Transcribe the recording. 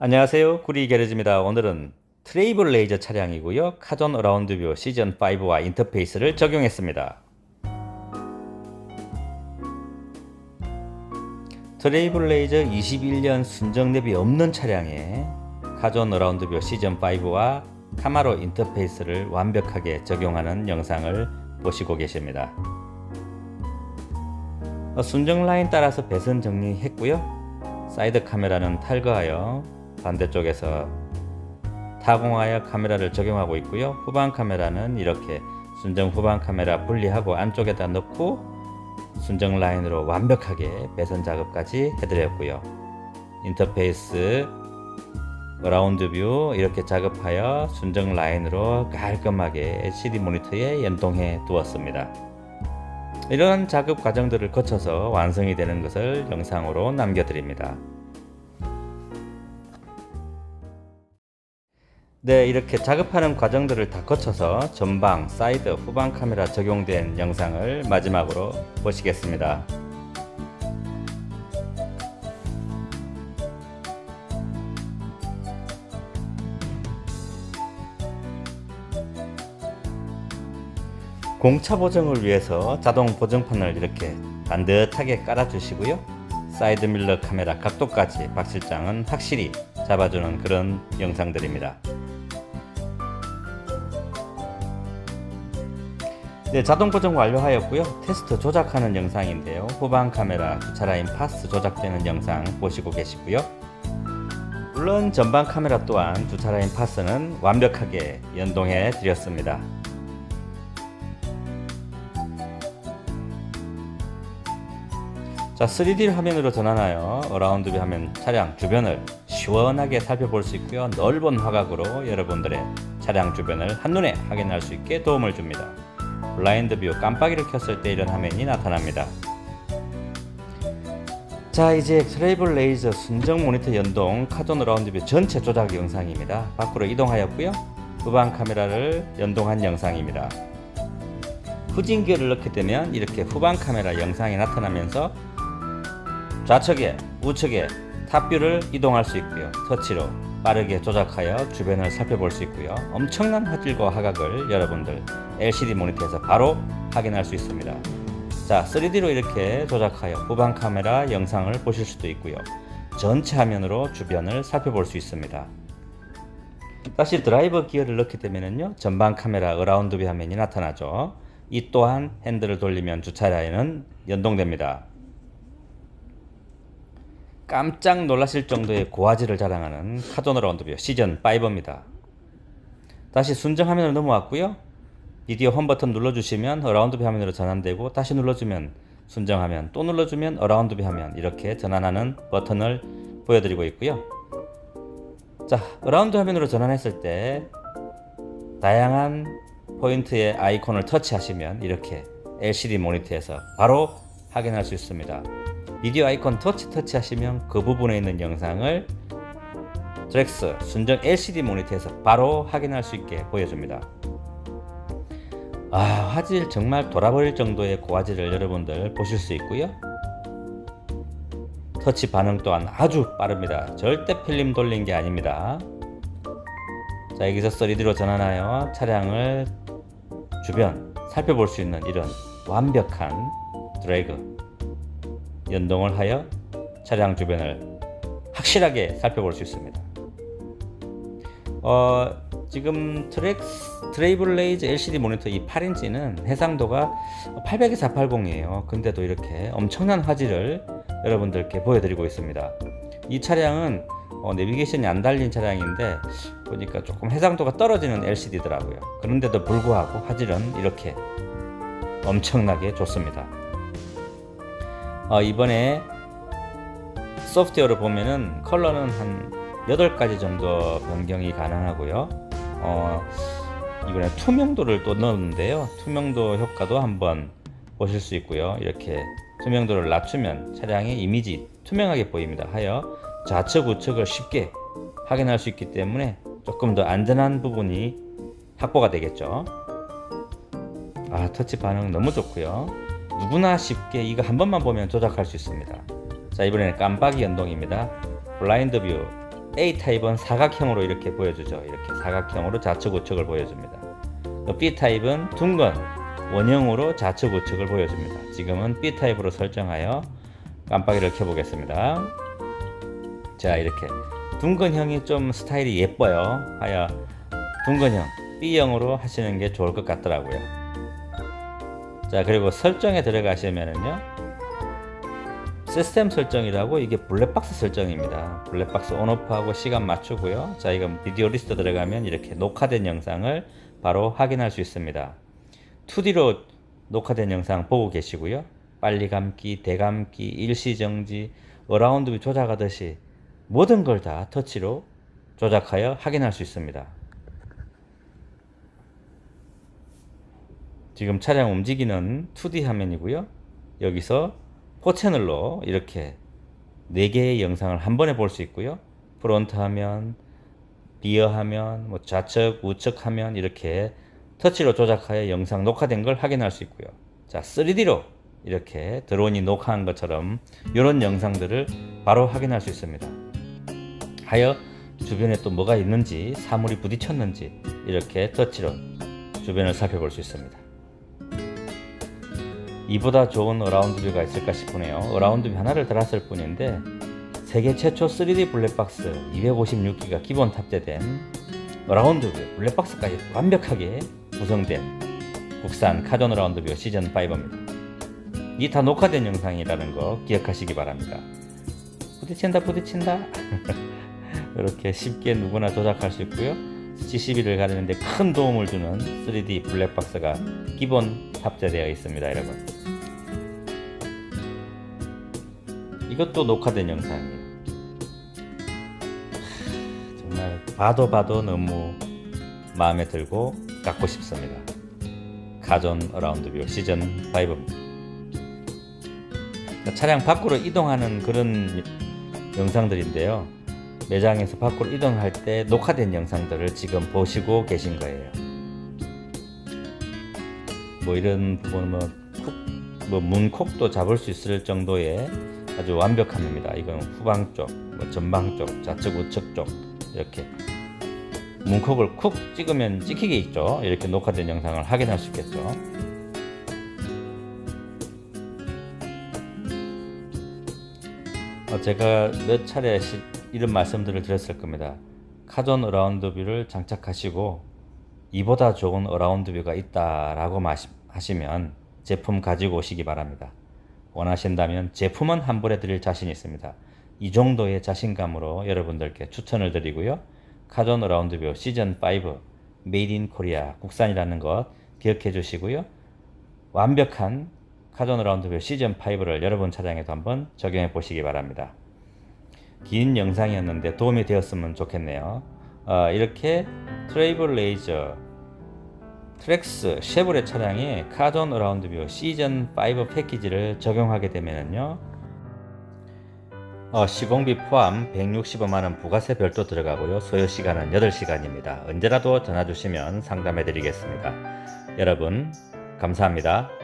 안녕하세요. 구리 게레지입니다. 오늘은 트레이블 레이저 차량이고요. 카존 어라운드 뷰 시즌 5와 인터페이스를 적용했습니다. 트레이블 레이저 21년 순정 랩이 없는 차량에 카존 어라운드 뷰 시즌 5와 카마로 인터페이스를 완벽하게 적용하는 영상을 보시고 계십니다. 어, 순정 라인 따라서 배선 정리했고요. 사이드 카메라는 탈거하여 반대쪽에서 타공하여 카메라를 적용하고 있고요. 후방 카메라는 이렇게 순정 후방 카메라 분리하고 안쪽에다 넣고 순정 라인으로 완벽하게 배선 작업까지 해드렸고요. 인터페이스 라운드 뷰 이렇게 작업하여 순정 라인으로 깔끔하게 LCD 모니터에 연동해 두었습니다. 이런 작업 과정들을 거쳐서 완성이 되는 것을 영상으로 남겨드립니다. 네, 이렇게 작업하는 과정들을 다 거쳐서 전방, 사이드, 후방 카메라 적용된 영상을 마지막으로 보시겠습니다. 공차 보정을 위해서 자동 보정판을 이렇게 반듯하게 깔아주시고요. 사이드 밀러 카메라 각도까지 박 실장은 확실히 잡아주는 그런 영상들입니다. 네, 자동 보정 완료하였고요. 테스트 조작하는 영상인데요. 후방 카메라 주차 라인 파스 조작되는 영상 보시고 계시고요. 물론 전방 카메라 또한 주차 라인 파스는 완벽하게 연동해 드렸습니다. 자, 3D 화면으로 전환하여 어라운드 뷰 화면 차량 주변을 시원하게 살펴볼 수 있고요. 넓은 화각으로 여러분들의 차량 주변을 한눈에 확인할 수 있게 도움을 줍니다. 블라인드 뷰 깜빡이를 켰을 때 이런 화면이 나타납니다. 자 이제 트레이블 레이저 순정 모니터 연동 카존 라운드 뷰 전체 조작 영상입니다. 밖으로 이동하였고요. 후방 카메라를 연동한 영상입니다. 후진기어를 넣게 되면 이렇게 후방 카메라 영상이 나타나면서 좌측에 우측에 탑뷰를 이동할 수 있고요. 터치로 빠르게 조작하여 주변을 살펴볼 수 있고요. 엄청난 화질과 화각을 여러분들 LCD 모니터에서 바로 확인할 수 있습니다. 자, 3D로 이렇게 조작하여 후방 카메라 영상을 보실 수도 있고요. 전체 화면으로 주변을 살펴볼 수 있습니다. 다시 드라이버 기어를 넣게 되면요. 전방 카메라 어라운드 뷰 화면이 나타나죠. 이 또한 핸들을 돌리면 주차 라인은 연동됩니다. 깜짝 놀라실 정도의 고화질을 자랑하는 카존 라운드 뷰 시즌 5입니다. 다시 순정 화면으로 넘어왔고요. 비디오 홈 버튼 눌러주시면 어라운드 뷰 화면으로 전환되고 다시 눌러주면 순정 화면 또 눌러주면 어라운드 뷰 화면 이렇게 전환하는 버튼을 보여드리고 있고요. 자, 어라운드 화면으로 전환했을 때 다양한 포인트의 아이콘을 터치하시면 이렇게 LCD 모니터에서 바로 확인할 수 있습니다. 비디오 아이콘 터치 터치 하시면 그 부분에 있는 영상을 드렉스 순정 LCD 모니터에서 바로 확인할 수 있게 보여줍니다. 아, 화질 정말 돌아버릴 정도의 고화질을 여러분들 보실 수 있고요. 터치 반응 또한 아주 빠릅니다. 절대 필름 돌린 게 아닙니다. 자, 여기서 3D로 전환하여 차량을 주변 살펴볼 수 있는 이런 완벽한 드래그 연동을 하여 차량 주변을 확실하게 살펴볼 수 있습니다. 어, 지금 트렉스, 트레이블 레이즈 LCD 모니터 이 8인치는 해상도가 800에서 480이에요. 근데도 이렇게 엄청난 화질을 여러분들께 보여드리고 있습니다. 이 차량은 어, 내비게이션이 안 달린 차량인데 보니까 조금 해상도가 떨어지는 LCD더라고요. 그런데도 불구하고 화질은 이렇게 엄청나게 좋습니다. 어, 이번에 소프트웨어를 보면은 컬러는 한 8가지 정도 변경이 가능하고요. 어, 이번에 투명도를 또 넣었는데요. 투명도 효과도 한번 보실 수 있고요. 이렇게 투명도를 낮추면 차량의 이미지 투명하게 보입니다. 하여 좌측 우측을 쉽게 확인할 수 있기 때문에 조금 더 안전한 부분이 확보가 되겠죠. 아 터치 반응 너무 좋고요. 누구나 쉽게 이거 한 번만 보면 조작할 수 있습니다. 자 이번에는 깜빡이 연동입니다. 블라인드 뷰 A 타입은 사각형으로 이렇게 보여주죠. 이렇게 사각형으로 좌측 우측을 보여줍니다. B 타입은 둥근 원형으로 좌측 우측을 보여줍니다. 지금은 B 타입으로 설정하여 깜빡이를 켜보겠습니다. 자 이렇게 둥근형이 좀 스타일이 예뻐요. 하여 둥근형 B형으로 하시는 게 좋을 것 같더라고요. 자 그리고 설정에 들어가시면은요 시스템 설정이라고 이게 블랙박스 설정입니다. 블랙박스 온오프하고 시간 맞추고요. 자, 이건 비디오 리스트 들어가면 이렇게 녹화된 영상을 바로 확인할 수 있습니다. 2D로 녹화된 영상 보고 계시고요. 빨리 감기, 대감기, 일시정지, 어라운드 뷰 조작하듯이 모든 걸 다 터치로 조작하여 확인할 수 있습니다. 지금 차량 움직이는 2D 화면이고요. 여기서 4채널로 이렇게 4개의 영상을 한 번에 볼 수 있고요. 프론트 화면, 리어 화면, 뭐 좌측, 우측 화면 이렇게 터치로 조작하여 영상 녹화된 걸 확인할 수 있고요. 자, 3D로 이렇게 드론이 녹화한 것처럼 이런 영상들을 바로 확인할 수 있습니다. 하여 주변에 또 뭐가 있는지, 사물이 부딪혔는지 이렇게 터치로 주변을 살펴볼 수 있습니다. 이보다 좋은 어라운드 뷰가 있을까 싶으네요. 어라운드 뷰 하나를 달았을 뿐인데 세계 최초 3D 블랙박스 256기가 기본 탑재된 어라운드 뷰 블랙박스까지 완벽하게 구성된 국산 카존 어라운드 뷰 시즌 5입니다. 이 다 녹화된 영상이라는 거 기억하시기 바랍니다. 부딪힌다 부딪힌다 이렇게 쉽게 누구나 조작할 수 있고요. GCB를 가리는데 큰 도움을 주는 3D 블랙박스가 기본 탑재되어 있습니다, 여러분. 이것도 녹화된 영상이에요. 하, 정말 봐도 봐도 너무 마음에 들고 갖고 싶습니다. 가전 어라운드 뷰 시즌 5입니다. 차량 밖으로 이동하는 그런 영상들인데요. 매장에서 밖으로 이동할 때 녹화된 영상들을 지금 보시고 계신 거예요. 뭐 이런 부분 뭐, 쿡, 뭐 문콕도 잡을 수 있을 정도의 아주 완벽합니다. 이건 후방 쪽, 뭐 전방 쪽, 좌측 우측 쪽 이렇게 문콕을 쿡 찍으면 찍히게 있죠. 이렇게 녹화된 영상을 확인할 수 있겠죠. 어, 제가 몇 차례 시, 이런 말씀들을 드렸을 겁니다. 카존 어라운드 뷰를 장착하시고 이보다 좋은 어라운드 뷰가 있다라고 하시면 제품 가지고 오시기 바랍니다. 원하신다면 제품은 환불해 드릴 자신이 있습니다. 이 정도의 자신감으로 여러분들께 추천을 드리고요. 카존 어라운드 뷰 시즌 5 메이드 인 코리아 국산이라는 것 기억해 주시고요. 완벽한 카존 어라운드 뷰 시즌 5를 여러분 차량에도 한번 적용해 보시기 바랍니다. 긴 영상이었는데 도움이 되었으면 좋겠네요. 어, 이렇게 트레이블 레이저 트렉스 쉐보레 차량에 카존 어라운드 뷰 시즌 5 패키지를 적용하게 되면요 어, 시공비 포함 165만원 부가세 별도 들어가고요. 소요 시간은 8시간입니다. 언제라도 전화 주시면 상담해 드리겠습니다. 여러분 감사합니다